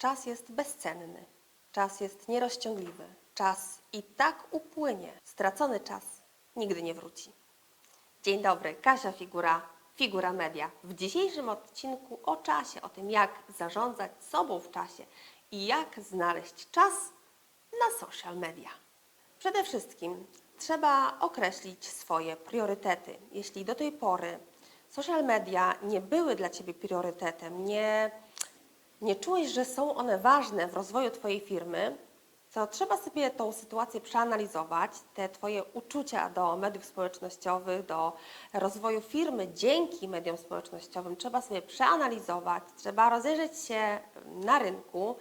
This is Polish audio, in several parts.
Czas jest bezcenny, czas jest nierozciągliwy, czas i tak upłynie. Stracony czas nigdy nie wróci. Dzień dobry, Kasia Figura, Figura Media. W dzisiejszym odcinku o czasie, o tym jak zarządzać sobą w czasie i jak znaleźć czas na social media. Przede wszystkim trzeba określić swoje priorytety. Jeśli do tej pory social media nie były dla Ciebie priorytetem, nie, nie czułeś, że są one ważne w rozwoju Twojej firmy, to trzeba sobie tą sytuację przeanalizować, te Twoje uczucia do mediów społecznościowych, do rozwoju firmy dzięki mediom społecznościowym trzeba sobie przeanalizować, trzeba rozejrzeć się na rynku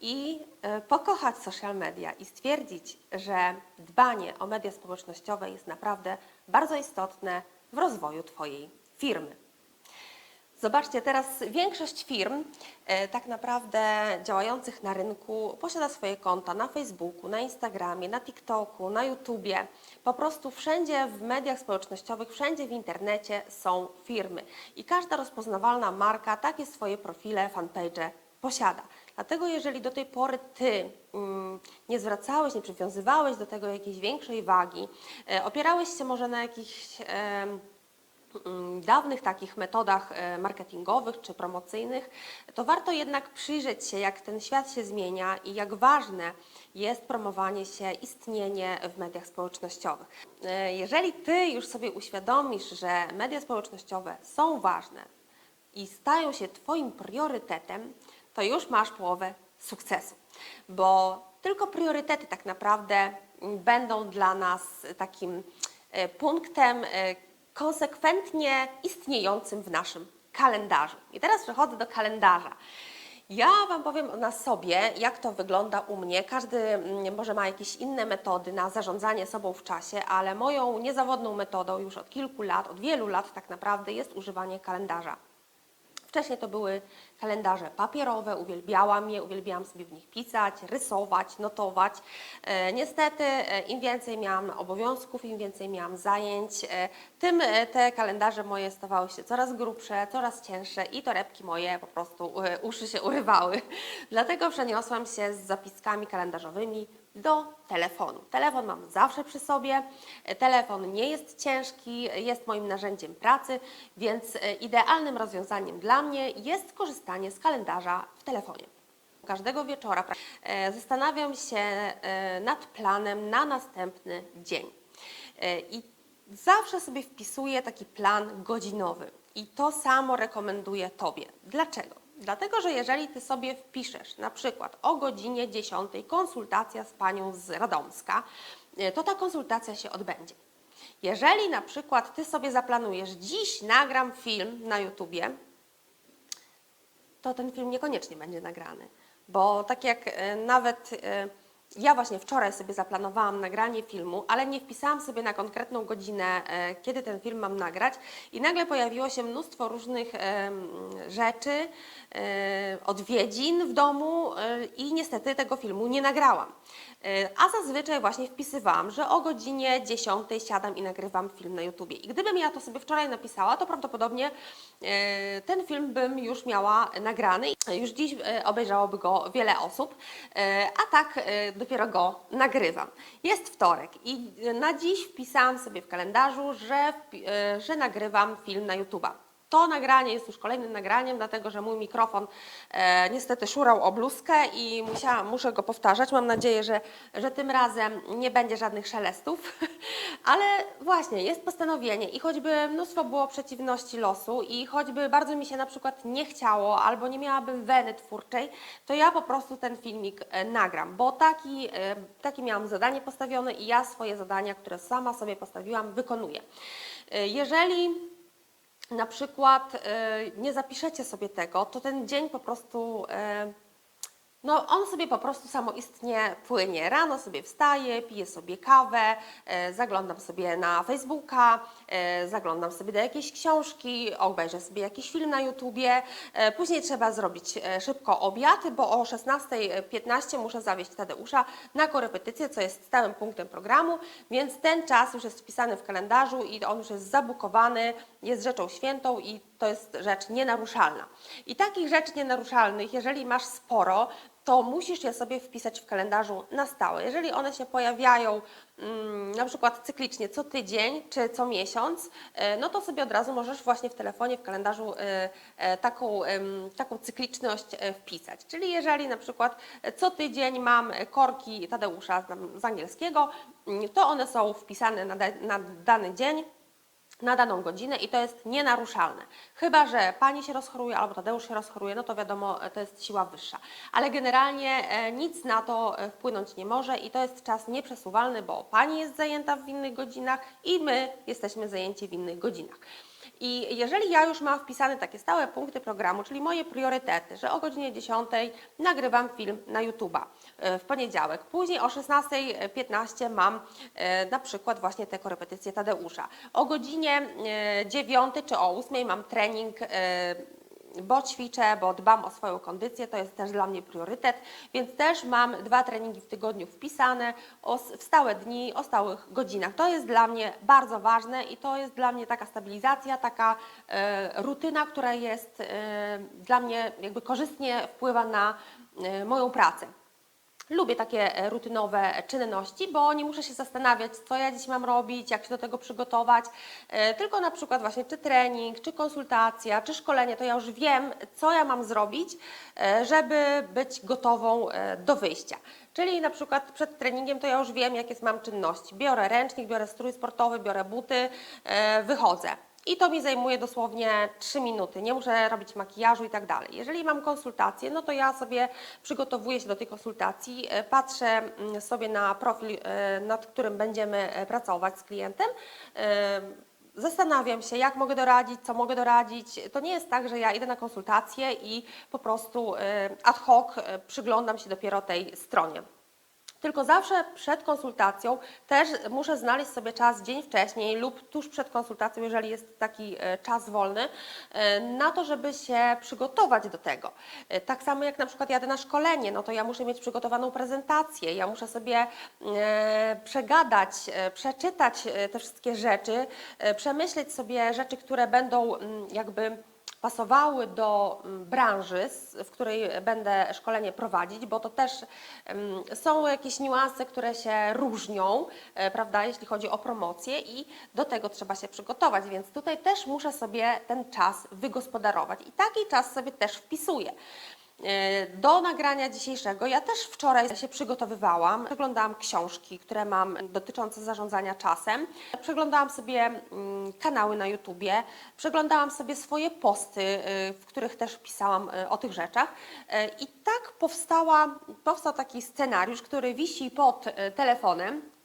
i e, pokochać social media i stwierdzić, że dbanie o media społecznościowe jest naprawdę bardzo istotne w rozwoju Twojej firmy. Zobaczcie, teraz większość firm e, tak naprawdę działających na rynku posiada swoje konta na Facebooku, na Instagramie, na TikToku, na YouTubie. Po prostu wszędzie w mediach społecznościowych, wszędzie w internecie są firmy. I każda rozpoznawalna marka takie swoje profile, fanpage posiada. Dlatego jeżeli do tej pory Ty mm, nie zwracałeś, nie przywiązywałeś do tego jakiejś większej wagi, e, opierałeś się może na jakichś... mm, dawnych takich metodach e, marketingowych czy promocyjnych, to warto jednak przyjrzeć się, jak ten świat się zmienia i jak ważne jest promowanie się, istnienie w mediach społecznościowych. E, Jeżeli Ty już sobie uświadomisz, że media społecznościowe są ważne i stają się Twoim priorytetem, to już masz połowę sukcesu, bo tylko priorytety tak naprawdę będą dla nas takim e, punktem konsekwentnie istniejącym w naszym kalendarzu. I teraz przechodzę do kalendarza. Ja Wam powiem na sobie, jak to wygląda u mnie. Każdy mm, może ma jakieś inne metody na zarządzanie sobą w czasie, ale moją niezawodną metodą już od kilku lat, od wielu lat tak naprawdę jest używanie kalendarza. Wcześniej to były kalendarze papierowe, uwielbiałam je, uwielbiałam sobie w nich pisać, rysować, notować. E, niestety, e, im więcej miałam obowiązków, im więcej miałam zajęć, e, tym te kalendarze moje stawały się coraz grubsze, coraz cięższe i torebki moje po prostu uszy się urywały. Dlatego przeniosłam się z zapiskami kalendarzowymi do telefonu. Telefon mam zawsze przy sobie. Telefon nie jest ciężki, jest moim narzędziem pracy, więc e, idealnym rozwiązaniem dla mnie jest korzystanie z kalendarza w telefonie. Każdego wieczora e, zastanawiam się e, nad planem na następny dzień. I zawsze sobie wpisuję taki plan godzinowy. I to samo rekomenduję Tobie. Dlaczego? Dlatego, że jeżeli Ty sobie wpiszesz na przykład o godzinie 10 konsultacja z Panią z Radomska, e, to ta konsultacja się odbędzie. Jeżeli na przykład Ty sobie zaplanujesz, dziś nagram film na YouTubie, to ten film niekoniecznie będzie nagrany. Bo tak jak e, nawet e, ja właśnie wczoraj sobie zaplanowałam nagranie filmu, ale nie wpisałam sobie na konkretną godzinę, e, kiedy ten film mam nagrać i nagle pojawiło się mnóstwo różnych rzeczy, e, odwiedzin w domu e, i niestety tego filmu nie nagrałam. A zazwyczaj właśnie wpisywałam, że o godzinie 10 siadam i nagrywam film na YouTubie. I gdybym ja to sobie wczoraj napisała, to prawdopodobnie ten film bym już miała nagrany. Już dziś obejrzałoby go wiele osób, a tak dopiero go nagrywam. Jest wtorek i na dziś wpisałam sobie w kalendarzu, że, e, że nagrywam film na YouTuba. To nagranie jest już kolejnym nagraniem, dlatego że mój mikrofon e, niestety szurał o bluzkę i musiałam, muszę go powtarzać. Mam nadzieję, że, że tym razem nie będzie żadnych szelestów, ale właśnie jest postanowienie i choćby mnóstwo było przeciwności losu i choćby bardzo mi się na przykład nie chciało albo nie miałabym weny twórczej, to ja po prostu ten filmik e, nagram, bo taki, e, takie miałam zadanie postawione i ja swoje zadania, które sama sobie postawiłam, wykonuję. E, Jeżeli na przykład e, nie zapiszecie sobie tego, to ten dzień po prostu, e, no on sobie po prostu samoistnie płynie. Rano sobie wstaję, piję sobie kawę, e, zaglądam sobie na Facebooka, e, zaglądam sobie do jakiejś książki, obejrzę sobie jakiś film na YouTubie. E, Później trzeba zrobić szybko obiad, bo o 16.15 muszę zawieźć Tadeusza na korepetycję, co jest stałym punktem programu, więc ten czas już jest wpisany w kalendarzu i on już jest zabukowany, jest rzeczą świętą i to jest rzecz nienaruszalna. I takich rzeczy nienaruszalnych, jeżeli masz sporo, to musisz je sobie wpisać w kalendarzu na stałe. Jeżeli one się pojawiają mm, na przykład cyklicznie co tydzień czy co miesiąc, e, no to sobie od razu możesz właśnie w telefonie, w kalendarzu e, e, taką, taką cykliczność wpisać. Czyli jeżeli na przykład co tydzień mam korki Tadeusza z- angielskiego, mm, to one są wpisane na, na dany dzień na daną godzinę i to jest nienaruszalne. Chyba, że pani się rozchoruje albo Tadeusz się rozchoruje, no to wiadomo, e, to jest siła wyższa. Ale generalnie e, nic na to e, wpłynąć nie może i to jest czas nieprzesuwalny, bo pani jest zajęta w innych godzinach i my jesteśmy zajęci w innych godzinach. I jeżeli ja już mam wpisane takie stałe punkty programu, czyli moje priorytety, że o godzinie 10 nagrywam film na YouTube'a e, w poniedziałek, później o 16.15 mam e, na przykład właśnie te korepetycje Tadeusza. O godzinie e, 9 czy o 8 mam trening e, bo ćwiczę, bo dbam o swoją kondycję, to jest też dla mnie priorytet, więc też mam dwa treningi w tygodniu wpisane o, w stałe dni, o stałych godzinach. To jest dla mnie bardzo ważne i to jest dla mnie taka stabilizacja, taka e, rutyna, która jest e, dla mnie jakby korzystnie wpływa na e, moją pracę. Lubię takie e, rutynowe czynności, bo nie muszę się zastanawiać, co ja dziś mam robić, jak się do tego przygotować. E, Tylko na przykład właśnie czy trening, czy konsultacja, czy szkolenie, to ja już wiem, co ja mam zrobić, e, żeby być gotową do wyjścia. Czyli na przykład przed treningiem to ja już wiem, jakie mam czynności. Biorę ręcznik, biorę strój sportowy, biorę buty, wychodzę. I to mi zajmuje dosłownie 3 minuty. Nie muszę robić makijażu i tak dalej. Jeżeli mam konsultację, no to ja sobie przygotowuję się do tej konsultacji, e, patrzę mm, sobie na profil, e, nad którym będziemy e, pracować z klientem. Zastanawiam się, jak mogę doradzić, co mogę doradzić. To nie jest tak, że ja idę na konsultację i po prostu ad hoc przyglądam się dopiero tej stronie. Tylko zawsze przed konsultacją też muszę znaleźć sobie czas dzień wcześniej lub tuż przed konsultacją, jeżeli jest taki e, czas wolny, e, na to, żeby się przygotować do tego. E, Tak samo jak na przykład jadę na szkolenie, no to ja muszę mieć przygotowaną prezentację, ja muszę sobie przegadać, przeczytać te wszystkie rzeczy, przemyśleć sobie rzeczy, które będą mm, jakby pasowały do mm, branży, w której będę szkolenie prowadzić, bo to też mm, są jakieś niuanse, które się różnią, e, prawda, jeśli chodzi o promocję i do tego trzeba się przygotować, więc tutaj też muszę sobie ten czas wygospodarować i taki czas sobie też wpisuję. E, Do nagrania dzisiejszego ja też wczoraj się przygotowywałam. Przeglądałam książki, które mam dotyczące zarządzania czasem. Przeglądałam sobie mm, kanały na YouTubie. Przeglądałam sobie swoje posty, y, w których też pisałam y, o tych rzeczach. E, I tak powstała, powstał taki scenariusz, który wisi pod y, telefonem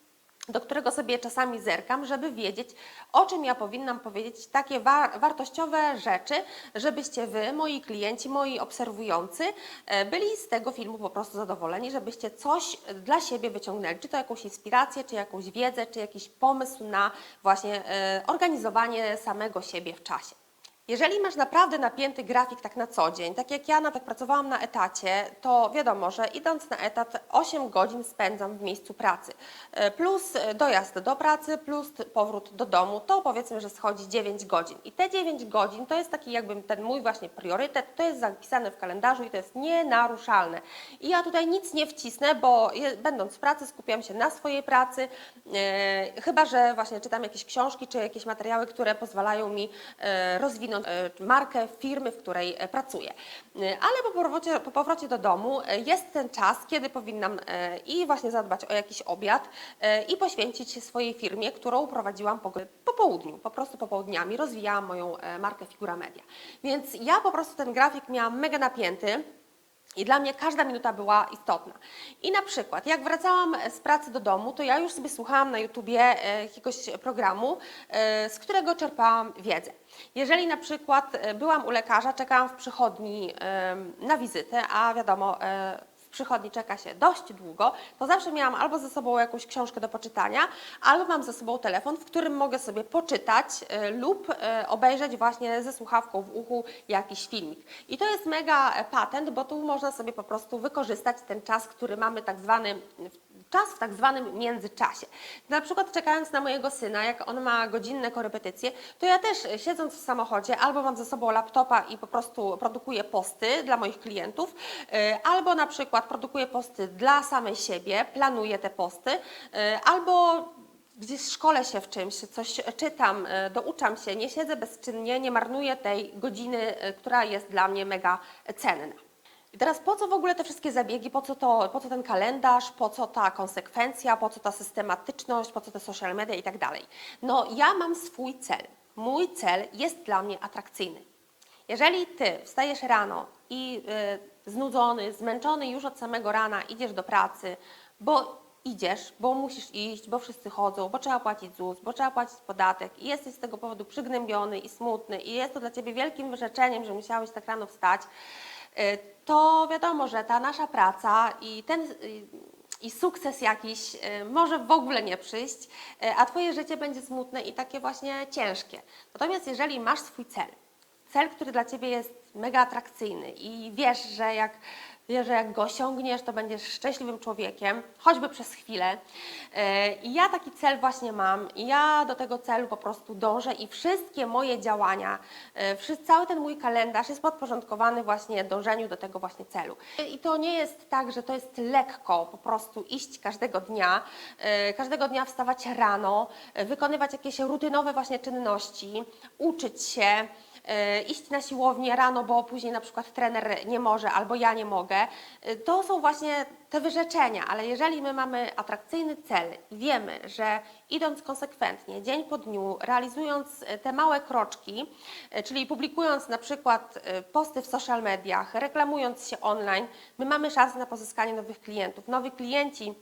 do którego sobie czasami zerkam, żeby wiedzieć, o czym ja powinnam powiedzieć, takie wa- wartościowe rzeczy, żebyście Wy, moi klienci, moi obserwujący, e, byli z tego filmu po prostu zadowoleni, żebyście coś dla siebie wyciągnęli, czy to jakąś inspirację, czy jakąś wiedzę, czy jakiś pomysł na właśnie e, organizowanie samego siebie w czasie. Jeżeli masz naprawdę napięty grafik tak na co dzień, tak jak ja na tak pracowałam na etacie, to wiadomo, że idąc na etat 8 godzin spędzam w miejscu pracy. E, Plus e, dojazd do pracy, plus powrót do domu, to powiedzmy, że schodzi 9 godzin. I te 9 godzin to jest taki jakby ten mój właśnie priorytet, to jest zapisane w kalendarzu i to jest nienaruszalne. I ja tutaj nic nie wcisnę, bo będąc w pracy skupiam się na swojej pracy, e, chyba że właśnie czytam jakieś książki czy jakieś materiały, które pozwalają mi rozwinąć e, markę firmy, w której e, pracuję. E, Ale po powrocie, po powrocie do domu jest ten czas, kiedy powinnam i właśnie zadbać o jakiś obiad i poświęcić się swojej firmie, którą prowadziłam po, po południu, po prostu popołudniami, rozwijałam moją markę Figura Media. Więc ja po prostu ten grafik miałam mega napięty. I dla mnie każda minuta była istotna. I na przykład, jak wracałam z pracy do domu, to ja już sobie słuchałam na YouTubie e, jakiegoś programu, e, z którego czerpałam wiedzę. Jeżeli na przykład e, byłam u lekarza, czekałam w przychodni na wizytę, a wiadomo, przychodni czeka się dość długo, to zawsze miałam albo ze sobą jakąś książkę do poczytania, albo mam ze sobą telefon, w którym mogę sobie poczytać e, lub e, obejrzeć właśnie ze słuchawką w uchu jakiś filmik. I to jest mega patent, bo tu można sobie po prostu wykorzystać ten czas, który mamy tak zwany Czas w tak zwanym międzyczasie. Na przykład czekając na mojego syna, jak on ma godzinne korepetycje, to ja też e, siedząc w samochodzie albo mam ze sobą laptopa i po prostu produkuję posty dla moich klientów, e, albo na przykład produkuję posty dla samej siebie, planuję te posty, e, albo gdzieś szkolę się w czymś, coś czytam, douczam się, nie siedzę bezczynnie, nie marnuję tej godziny, która jest dla mnie mega cenna. I teraz po co w ogóle te wszystkie zabiegi, po co, to, po co ten kalendarz, po co ta konsekwencja, po co ta systematyczność, po co te social media i tak dalej? No ja mam swój cel. Mój cel jest dla mnie atrakcyjny. Jeżeli ty wstajesz rano i y, znudzony, zmęczony już od samego rana idziesz do pracy, bo idziesz, bo musisz iść, bo wszyscy chodzą, bo trzeba płacić ZUS, bo trzeba płacić podatek i jesteś z tego powodu przygnębiony i smutny i jest to dla ciebie wielkim wyrzeczeniem, że musiałeś tak rano wstać, to wiadomo, że ta nasza praca i ten i sukces jakiś y, może w ogóle nie przyjść, y, a Twoje życie będzie smutne i takie właśnie ciężkie. Natomiast jeżeli masz swój cel, cel, który dla Ciebie jest mega atrakcyjny i wiesz, że jak, wiesz, że jak go osiągniesz, to będziesz szczęśliwym człowiekiem, choćby przez chwilę. Yy, I ja taki cel właśnie mam i ja do tego celu po prostu dążę i wszystkie moje działania, wszy- cały ten mój kalendarz jest podporządkowany właśnie dążeniu do tego właśnie celu. I to nie jest tak, że to jest lekko po prostu iść każdego dnia, yy, każdego dnia wstawać rano, wykonywać jakieś rutynowe właśnie czynności, uczyć się, e, iść na siłownię rano, bo później na przykład trener nie może albo ja nie mogę. E, To są właśnie te wyrzeczenia, ale jeżeli my mamy atrakcyjny cel i wiemy, że idąc konsekwentnie, dzień po dniu, realizując e, te małe kroczki, e, czyli publikując na przykład e, posty w social mediach, reklamując się online, my mamy szansę na pozyskanie nowych klientów. Nowi klienci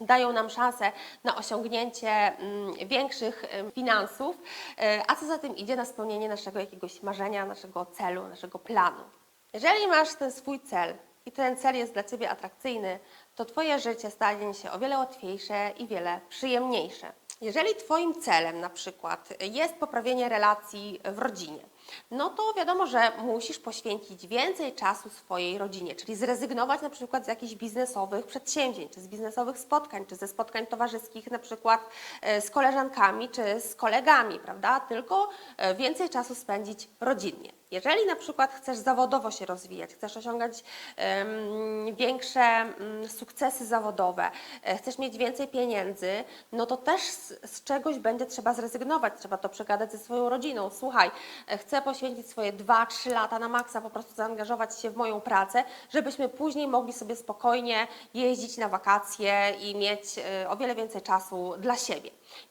dają nam szansę na osiągnięcie mm, większych finansów, e, a co za tym idzie na spełnienie naszego jakiegoś marzenia, naszego celu, naszego planu. Jeżeli masz ten swój cel i ten cel jest dla Ciebie atrakcyjny, to Twoje życie stanie się o wiele łatwiejsze i wiele przyjemniejsze. Jeżeli Twoim celem na przykład jest poprawienie relacji w rodzinie, no to wiadomo, że musisz poświęcić więcej czasu swojej rodzinie, czyli zrezygnować na przykład z jakichś biznesowych przedsięwzięć, czy z biznesowych spotkań, czy ze spotkań towarzyskich na przykład e, z koleżankami, czy z kolegami, prawda? Tylko e, więcej czasu spędzić rodzinnie. Jeżeli na przykład chcesz zawodowo się rozwijać, chcesz osiągać em, większe mm, sukcesy zawodowe, e, chcesz mieć więcej pieniędzy, no to też z, z czegoś będzie trzeba zrezygnować, trzeba to przegadać ze swoją rodziną. Słuchaj, e, chcę poświęcić swoje 2-3 lata na maksa, po prostu zaangażować się w moją pracę, żebyśmy później mogli sobie spokojnie jeździć na wakacje i mieć e, o wiele więcej czasu dla siebie.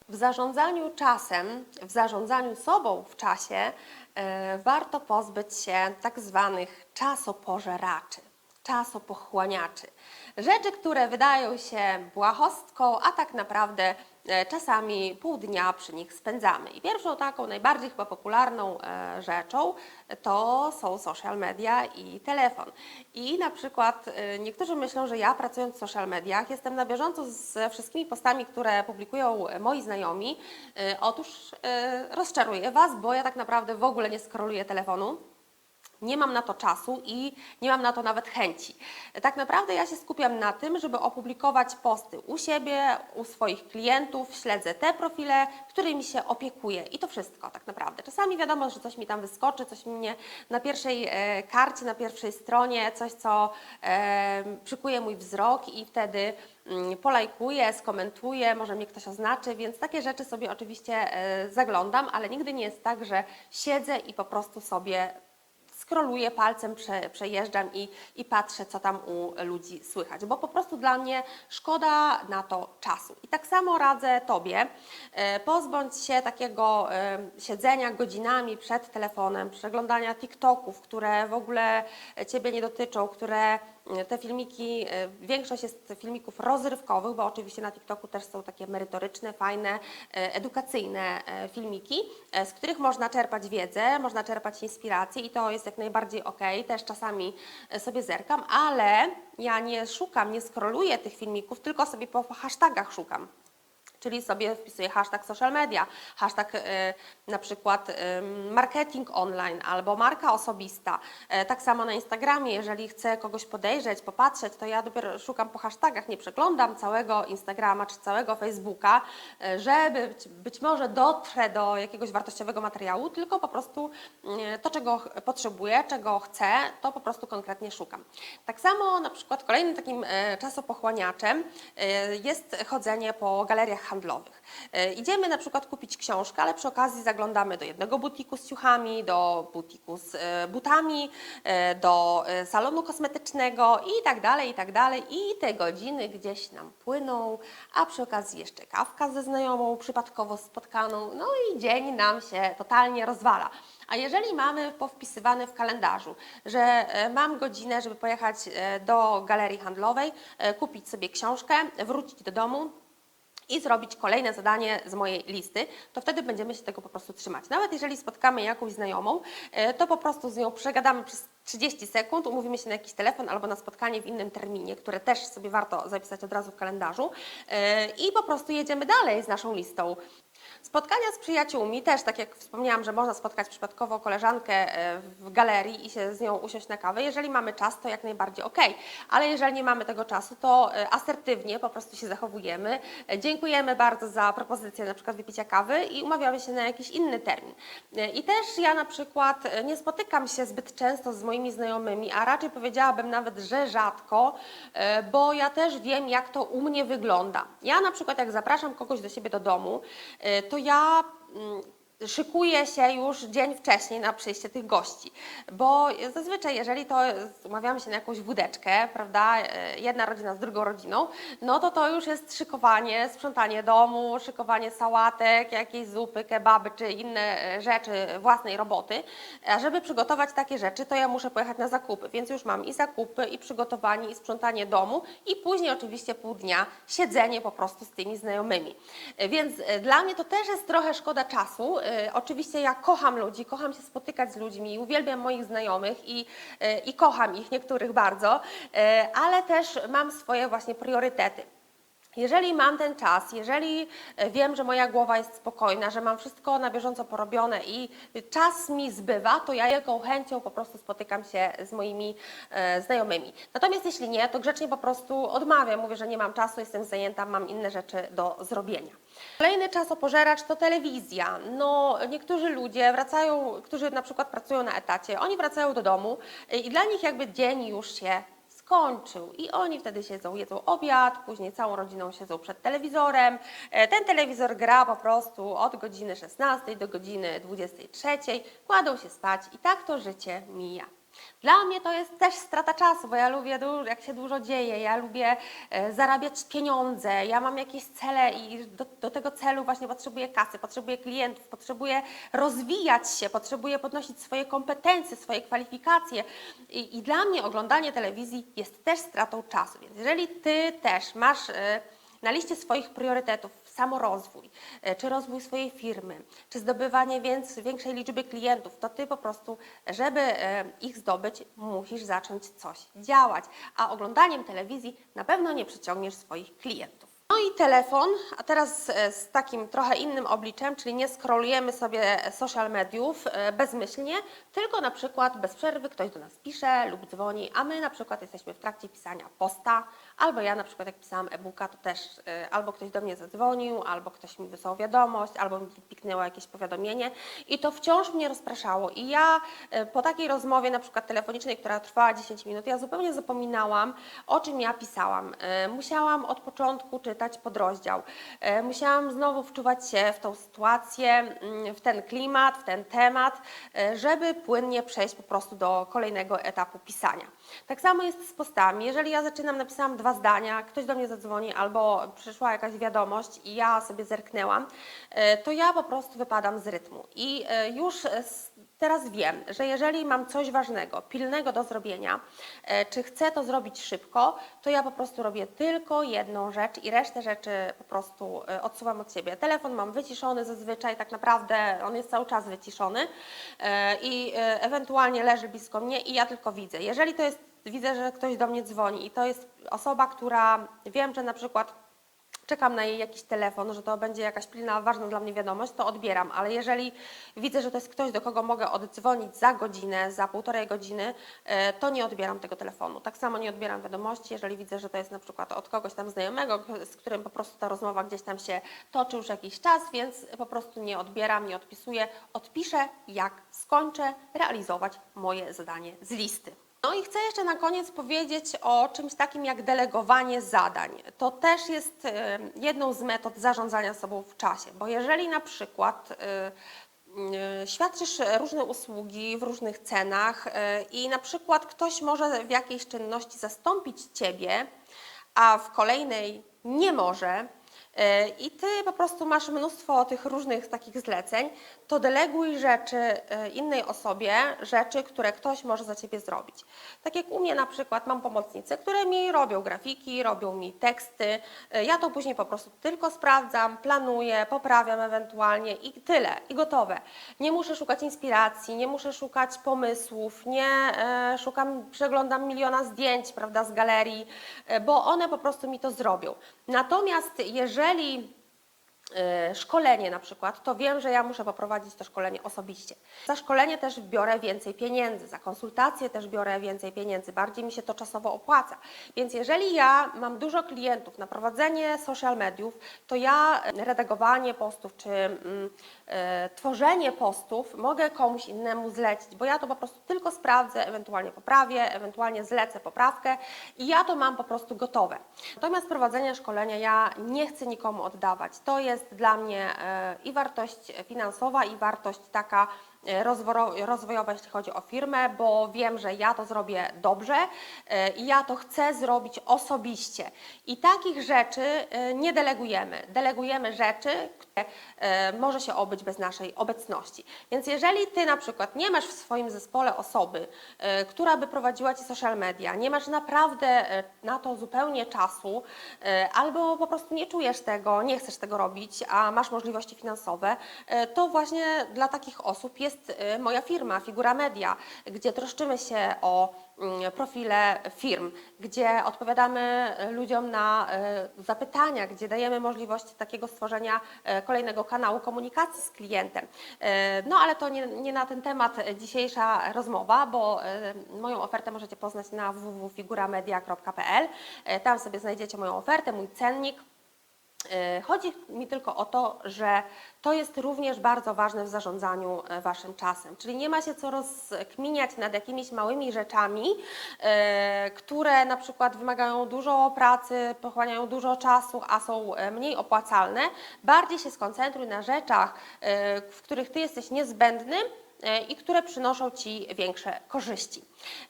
W zarządzaniu czasem, w zarządzaniu sobą w czasie e, warto pozbyć się tak zwanych czasopożeraczy, czasopochłaniaczy. Rzeczy, które wydają się błahostką, a tak naprawdę czasami pół dnia przy nich spędzamy. I pierwszą taką najbardziej chyba popularną e, rzeczą to są social media i telefon. I na przykład e, niektórzy myślą, że ja pracując w social mediach jestem na bieżąco ze wszystkimi postami, które publikują moi znajomi. E, Otóż e, rozczaruję Was, bo ja tak naprawdę w ogóle nie skroluję telefonu. Nie mam na to czasu i nie mam na to nawet chęci. Tak naprawdę ja się skupiam na tym, żeby opublikować posty u siebie, u swoich klientów, śledzę te profile, którymi się opiekuję i to wszystko tak naprawdę. Czasami wiadomo, że coś mi tam wyskoczy, coś mnie na pierwszej e, karcie, na pierwszej stronie, coś co e, przykuje mój wzrok i wtedy mm, polajkuję, skomentuję, może mnie ktoś oznaczy, więc takie rzeczy sobie oczywiście e, zaglądam, ale nigdy nie jest tak, że siedzę i po prostu sobie skroluję palcem, prze, przejeżdżam i, i patrzę, co tam u ludzi słychać, bo po prostu dla mnie szkoda na to czasu. I tak samo radzę Tobie, e, pozbądź się takiego e, siedzenia godzinami przed telefonem, przeglądania TikToków, które w ogóle Ciebie nie dotyczą, które te filmiki, e, większość jest filmików rozrywkowych, bo oczywiście na TikToku też są takie merytoryczne, fajne, e, edukacyjne e, filmiki, z których można czerpać wiedzę, można czerpać inspirację i to jest jak najbardziej ok. Też czasami sobie zerkam, ale ja nie szukam, nie skroluję tych filmików, tylko sobie po hashtagach szukam. Czyli sobie wpisuję hashtag social media, hashtag e, na przykład e, marketing online albo marka osobista. E, tak samo na Instagramie, jeżeli chcę kogoś podejrzeć, popatrzeć, to ja dopiero szukam po hashtagach, nie przeglądam całego Instagrama czy całego Facebooka, żeby być, może dotrę do jakiegoś wartościowego materiału, tylko po prostu to, czego potrzebuję, czego chcę, to po prostu konkretnie szukam. Tak samo na przykład kolejnym takim czasopochłaniaczem jest chodzenie po galeriach handlowych. E, Idziemy na przykład kupić książkę, ale przy okazji zaglądamy do jednego butiku z ciuchami, do butiku z e, butami, e, do salonu kosmetycznego i tak dalej, i tak dalej. I te godziny gdzieś nam płyną, a przy okazji jeszcze kawka ze znajomą przypadkowo spotkaną, no i dzień nam się totalnie rozwala. A jeżeli mamy powpisywane w kalendarzu, że mam godzinę, żeby pojechać do galerii handlowej, kupić sobie książkę, wrócić do domu, i zrobić kolejne zadanie z mojej listy, to wtedy będziemy się tego po prostu trzymać. Nawet jeżeli spotkamy jakąś znajomą, e, to po prostu z nią przegadamy przez 30 sekund, umówimy się na jakiś telefon albo na spotkanie w innym terminie, które też sobie warto zapisać od razu w kalendarzu e, i po prostu jedziemy dalej z naszą listą. Spotkania z przyjaciółmi też, tak jak wspomniałam, że można spotkać przypadkowo koleżankę e, w galerii i się z nią usiąść na kawę. Jeżeli mamy czas, to jak najbardziej ok, ale jeżeli nie mamy tego czasu, to e, asertywnie po prostu się zachowujemy. E, Dziękujemy bardzo za propozycję na przykład wypicia kawy i umawiamy się na jakiś inny termin. I też ja na przykład nie spotykam się zbyt często z moimi znajomymi, a raczej powiedziałabym nawet, że rzadko, bo ja też wiem, jak to u mnie wygląda. Ja na przykład jak zapraszam kogoś do siebie do domu, e, to ja szykuję się już dzień wcześniej na przyjście tych gości, bo zazwyczaj jeżeli to umawiamy się na jakąś wódeczkę, prawda, e, jedna rodzina z drugą rodziną, no to to już jest szykowanie, sprzątanie domu, szykowanie sałatek, jakiejś zupy, kebaby czy inne e, rzeczy własnej roboty. A żeby przygotować takie rzeczy, to ja muszę pojechać na zakupy, więc już mam i zakupy, i przygotowanie, i sprzątanie domu, i później oczywiście pół dnia siedzenie po prostu z tymi znajomymi. E, Więc dla mnie to też jest trochę szkoda czasu. E, Oczywiście ja kocham ludzi, kocham się spotykać z ludźmi, uwielbiam moich znajomych i, e, i kocham ich, niektórych bardzo, e, ale też mam swoje właśnie priorytety. Jeżeli mam ten czas, jeżeli e, wiem, że moja głowa jest spokojna, że mam wszystko na bieżąco porobione i czas mi zbywa, to ja wielką chęcią po prostu spotykam się z moimi e, znajomymi. Natomiast jeśli nie, to grzecznie po prostu odmawiam, mówię, że nie mam czasu, jestem zajęta, mam inne rzeczy do zrobienia. Kolejny czasopożeracz to telewizja. No, niektórzy ludzie wracają, którzy na przykład pracują na etacie, oni wracają do domu i dla nich jakby dzień już się skończył i oni wtedy siedzą, jedzą obiad, później całą rodziną siedzą przed telewizorem. E, Ten telewizor gra po prostu od godziny 16 do godziny 23, kładą się spać i tak to życie mija. Dla mnie to jest też strata czasu, bo ja lubię, jak się dużo dzieje, ja lubię e, zarabiać pieniądze, ja mam jakieś cele i do, do tego celu właśnie potrzebuję kasy, potrzebuję klientów, potrzebuję rozwijać się, potrzebuję podnosić swoje kompetencje, swoje kwalifikacje. I, i dla mnie oglądanie telewizji jest też stratą czasu. Więc jeżeli ty też masz e, na liście swoich priorytetów samorozwój, e, czy rozwój swojej firmy, czy zdobywanie więc, większej liczby klientów, to ty po prostu, żeby e, ich zdobyć, musisz zacząć coś działać. A oglądaniem telewizji na pewno nie przyciągniesz swoich klientów. No i telefon, a teraz e, z takim trochę innym obliczem, czyli nie scrollujemy sobie social mediów bezmyślnie, tylko na przykład bez przerwy ktoś do nas pisze lub dzwoni, a my na przykład jesteśmy w trakcie pisania posta, albo ja na przykład jak pisałam e-booka, to też e, albo ktoś do mnie zadzwonił, albo ktoś mi wysłał wiadomość, albo mi piknęło jakieś powiadomienie i to wciąż mnie rozpraszało i ja e, po takiej rozmowie na przykład telefonicznej, która trwała 10 minut, ja zupełnie zapominałam o czym ja pisałam. E, Musiałam od początku czytać podrozdział. Musiałam znowu wczuwać się w tą sytuację, mm, w ten klimat, w ten temat, żeby płynnie przejść po prostu do kolejnego etapu pisania. Tak samo jest z postami. Jeżeli ja zaczynam, napisałam dwa zdania, ktoś do mnie zadzwoni albo przyszła jakaś wiadomość i ja sobie zerknęłam, e, to ja po prostu wypadam z rytmu. I e, już teraz wiem, że jeżeli mam coś ważnego, pilnego do zrobienia, e, czy chcę to zrobić szybko, to ja po prostu robię tylko jedną rzecz i resztę rzeczy po prostu odsuwam od siebie. Telefon mam wyciszony zazwyczaj, tak naprawdę on jest cały czas wyciszony i ewentualnie leży blisko mnie i ja tylko widzę. Jeżeli to jest, widzę, że ktoś do mnie dzwoni i to jest osoba, która wiem, że na przykład czekam na jej jakiś telefon, że to będzie jakaś pilna, ważna dla mnie wiadomość, to odbieram, ale jeżeli widzę, że to jest ktoś, do kogo mogę oddzwonić za godzinę, za półtorej godziny, e, to nie odbieram tego telefonu. Tak samo nie odbieram wiadomości, jeżeli widzę, że to jest na przykład od kogoś tam znajomego, z którym po prostu ta rozmowa gdzieś tam się toczy już jakiś czas, więc po prostu nie odbieram, nie odpisuję. Odpiszę, jak skończę realizować moje zadanie z listy. No i chcę jeszcze na koniec powiedzieć o czymś takim jak delegowanie zadań. To też jest e, jedną z metod zarządzania sobą w czasie, bo jeżeli na przykład e, e, świadczysz różne usługi w różnych cenach i na przykład ktoś może w jakiejś czynności zastąpić Ciebie, a w kolejnej nie może, i ty po prostu masz mnóstwo tych różnych takich zleceń, to deleguj rzeczy e, innej osobie, rzeczy, które ktoś może za ciebie zrobić. Tak jak u mnie na przykład mam pomocnice, które mi robią grafiki, robią mi teksty. e, Ja to później po prostu tylko sprawdzam, planuję, poprawiam ewentualnie i tyle, i gotowe. Nie muszę szukać inspiracji, nie muszę szukać pomysłów, nie e, szukam, przeglądam miliona zdjęć, prawda, z galerii, bo one po prostu mi to zrobią. Natomiast jeżeli szkolenie na przykład, to wiem, że ja muszę poprowadzić to szkolenie osobiście. Za szkolenie też biorę więcej pieniędzy, za konsultacje też biorę więcej pieniędzy, bardziej mi się to czasowo opłaca. Więc jeżeli ja mam dużo klientów na prowadzenie social mediów, to ja e, redagowanie postów czy mm, e, tworzenie postów mogę komuś innemu zlecić, bo ja to po prostu tylko sprawdzę, ewentualnie poprawię, ewentualnie zlecę poprawkę i ja to mam po prostu gotowe. Natomiast prowadzenie szkolenia ja nie chcę nikomu oddawać. To jest dla mnie e, i wartość finansowa, i wartość taka e, rozwojowa, jeśli chodzi o firmę, bo wiem, że ja to zrobię dobrze e, i ja to chcę zrobić osobiście. I takich rzeczy e, nie delegujemy. Delegujemy rzeczy, które może się obyć bez naszej obecności. Więc jeżeli Ty na przykład nie masz w swoim zespole osoby, która by prowadziła Ci social media, nie masz naprawdę na to zupełnie czasu, albo po prostu nie czujesz tego, nie chcesz tego robić, a masz możliwości finansowe, to właśnie dla takich osób jest e, moja firma, Figura Media, gdzie troszczymy się o mm, profile firm, gdzie odpowiadamy ludziom na e, zapytania, gdzie dajemy możliwość takiego stworzenia e, kolejnego kanału komunikacji z klientem. No ale to nie, nie na ten temat dzisiejsza rozmowa, bo moją ofertę możecie poznać na www.figuramedia.pl. Tam sobie znajdziecie moją ofertę, mój cennik. E, Chodzi mi tylko o to, że to jest również bardzo ważne w zarządzaniu e, waszym czasem. Czyli nie ma się co rozkminiać nad jakimiś małymi rzeczami, e, które na przykład wymagają dużo pracy, pochłaniają dużo czasu, a są mniej opłacalne. Bardziej się skoncentruj na rzeczach, w których ty jesteś niezbędny i które przynoszą Ci większe korzyści.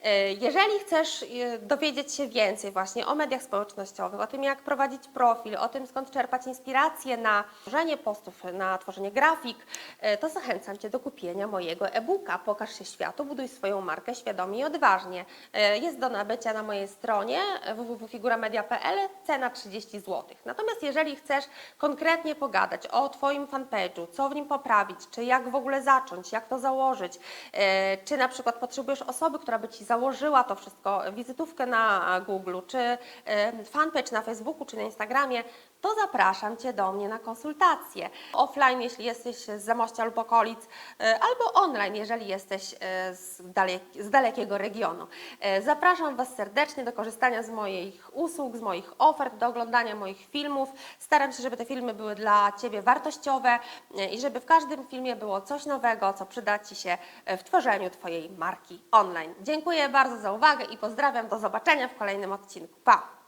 E, Jeżeli chcesz e, dowiedzieć się więcej właśnie o mediach społecznościowych, o tym jak prowadzić profil, o tym skąd czerpać inspirację na tworzenie postów, na tworzenie grafik, e, to zachęcam Cię do kupienia mojego e-booka Pokaż się światu, buduj swoją markę świadomie i odważnie. Jest do nabycia na mojej stronie www.figuramedia.pl, cena 30 zł. Natomiast jeżeli chcesz konkretnie pogadać o Twoim fanpage'u, co w nim poprawić, czy jak w ogóle zacząć, jak to założyć, czy na przykład potrzebujesz osoby, która by Ci założyła to wszystko, wizytówkę na Google, czy e, fanpage na Facebooku, czy na Instagramie, to zapraszam Cię do mnie na konsultacje. Offline, jeśli jesteś z Zamościa lub okolic, e, albo online, jeżeli jesteś e, z, dalek, z dalekiego regionu. E, Zapraszam Was serdecznie do korzystania z moich usług, z moich ofert, do oglądania moich filmów. Staram się, żeby te filmy były dla Ciebie wartościowe i żeby w każdym filmie było coś nowego, co przyda Ci się w tworzeniu Twojej marki online. Dziękuję bardzo za uwagę i pozdrawiam. Do zobaczenia w kolejnym odcinku. Pa!